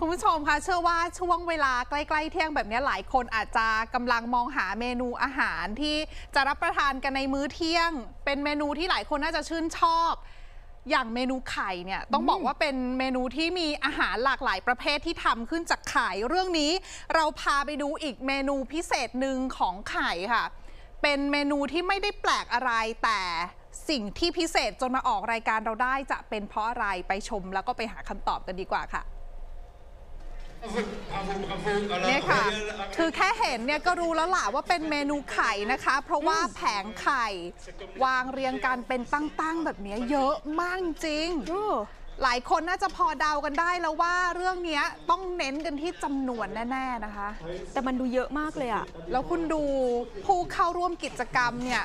คุณผู้ชมคะเชื่อว่าช่วงเวลาใกล้ๆเที่ยงแบบนี้หลายคนอาจจะกำลังมองหาเมนูอาหารที่จะรับประทานกันในมื้อเที่ยง เป็นเมนูที่หลายคนน่าจะชื่นชอบ อย่างเมนูไข่เนี่ยต้องบอกว่าเป็นเมนูที่มีอาหารหลากหลายประเภทที่ทำขึ้นจากไข่เรื่องนี้ เราพาไปดูอีกเมนูพิเศษหนึ่งของไข่ค่ะ เป็นเมนูที่ไม่ได้แปลกอะไรแต่สิ่งที่พิเศษจนมาออกรายการเราได้จะเป็นเพราะอะไรไปชมแล้วก็ไปหาคำตอบกันดีกว่าค่ะ เนี่ยค่ะ คือแค่เห็นเนี่ยก็รู้แล้วล่ะว่าเป็นเมนูไข่นะคะ เพราะว่าแผงไข่ วางเรียงกันเป็นตั้งๆ แบบเนี้ยเยอะมากจริง หลายคนน่าจะพอเดากันได้แล้วว่าเรื่องเนี้ยต้องเน้นกันที่จำนวนแน่ ๆนะคะ แต่มันดูเยอะมากเลยอะแล้วคุณดูผู้เข้าร่วมกิจกรรมเนี่ย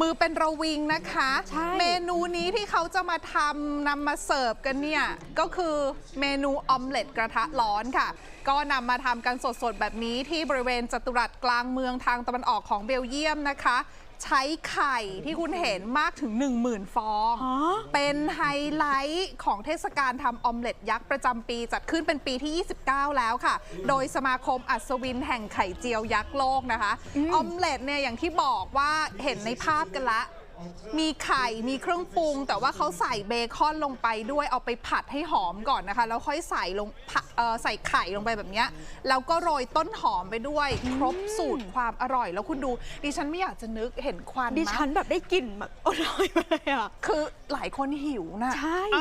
มือเป็นระวิงนะคะใช่เมนูนี้ที่เขาจะมาทำนำมาเสิร์ฟกันเนี่ย ก็คือเมนูออมเล็ตกระทะร้อนค่ะ ก็นำมาทำกันสดๆ แบบนี้ที่บริเวณจัตุรัสกลางเมืองทางตะวันออกของเบลเยียมนะคะ ใช้ไข่ที่คุณเห็นมากถึง 10,000 ฟองอ๋อเป็นไฮไลท์ของเทศกาลทำออมเล็ตยักษ์ประจำปี จัดขึ้นเป็นปีที่ 29 แล้วค่ะ โดยสมาคมอัศวินแห่งไข่เจียวยักษ์โลกนะคะ ออมเล็ตเนี่ยอย่างที่บอกว่าเห็นในภาพกันละ มีไข่มีเครื่องปรุง แต่ว่าเขาใส่เบคอนลงไปด้วยเอาไปผัดให้หอมก่อนนะคะ แล้วค่อยใส่ลงผัดเอ่อใส่ไข่ลงไปแบบเนี้ยแล้วก็โรยต้นหอมไปด้วย ครบสูตรความอร่อย แล้วคุณดู ดิฉันไม่อยากจะนึกเห็นควันดิมะฉันแบบได้กลิ่นแบบอร่อยมากเลยอะคือหลายคนหิวนะใช่เ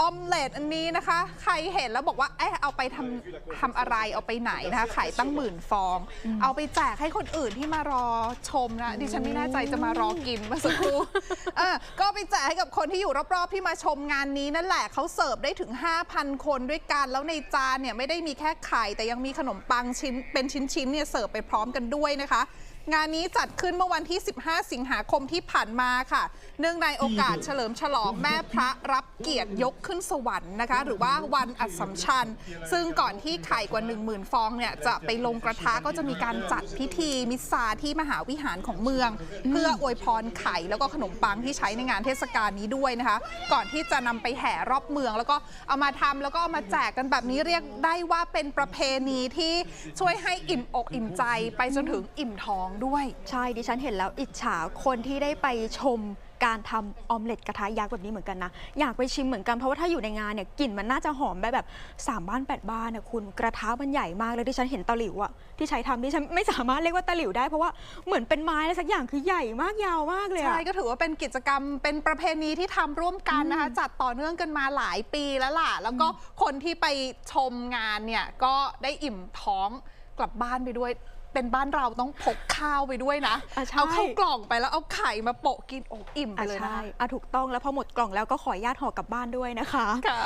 ออออมเล็ตอันนี้นะคะ ใครเห็นแล้วบอกว่าเอ๊ะเอาไปทำทำอะไรเอาไปไหนนะคะไข่ตั้งหมื่นฟอง เอาไปแจกให้คนอื่นที่มารอชมนะดิฉันไม่แน่ใจจะมารอกินเมื่อสักครู่เออก็ไปแจกให้กับคนที่อยู่รอบๆที่มาชมงานนี้นั่นแหละเขาเสิร์ฟได้ถึง 5,000 คนด้วยกัน แล้วในจานเนี่ยไม่ได้มีแค่ไข่แต่ยังมีขนมปังชิ้นเป็นชิ้นๆเนี่ยเสิร์ฟไปพร้อมกันด้วยนะคะงานนี้จัดขึ้นเมื่อวันที่ 15 สิงหาคมที่ผ่านมาค่ะ เนื่องในโอกาสเฉลิมฉลองแม่พระรับเกียรติยกขึ้นสวรรค์นะคะ หรือว่าวันอัสสัมชัญ ซึ่งก่อนที่ไข่กว่า 10,000 ฟองเนี่ยจะไปลงกระทะก็จะมีการจัดพิธีมิสซาที่มหาวิหารของเมือง เพื่ออวยพรไข่แล้วก็ขนมปังที่ใช้ในงานเทศกาลนี้ด้วยนะคะ ก่อนที่จะนำไปแห่รอบเมือง แล้วก็เอามาทำแล้วก็เอามาแจกกันแบบนี้เรียกได้ว่าเป็นประเพณีที่ช่วยให้อิ่มอกอิ่มใจไปจนถึงอิ่มท้องด้วย ใช่ดิฉันเห็นแล้วอิจฉาคนที่ได้ไปชมการทำออมเล็ตกระทะยักษ์แบบนี้เหมือนกันนะ อยากไปชิมเหมือนกันเพราะว่าถ้าอยู่ในงานเนี่ยกลิ่นมันน่าจะหอมแบบแบบสามบ้านแปดบ้านนะคุณกระทะมันใหญ่มากเลยที่ฉันเห็นตะหลิวอะที่ใช้ทำดิฉันไม่สามารถเรียกว่าตะหลิวได้เพราะว่าเหมือนเป็นไม้อะไรสักอย่างคือใหญ่มากยาวมากเลยอะใช่ก็ถือว่าเป็นกิจกรรมเป็นประเพณีที่ทำร่วมกันนะคะจัดต่อเนื่องกันมาหลายปีแล้วล่ะ แล้วก็คนที่ไปชมงานเนี่ยก็ได้อิ่มท้องกลับบ้านไปด้วย เป็นบ้านเราต้องพกข้าวไปด้วยนะอะใช่ เอาเข้ากล่องไปแล้วเอาไข่มาโปะกินโอ้อิ่มไปอะเลยนะใช่อะถูกต้องแล้วพอหมดกล่องแล้วก็ขออนุญาตห่อกลับบ้านด้วยนะคะ ค่ะ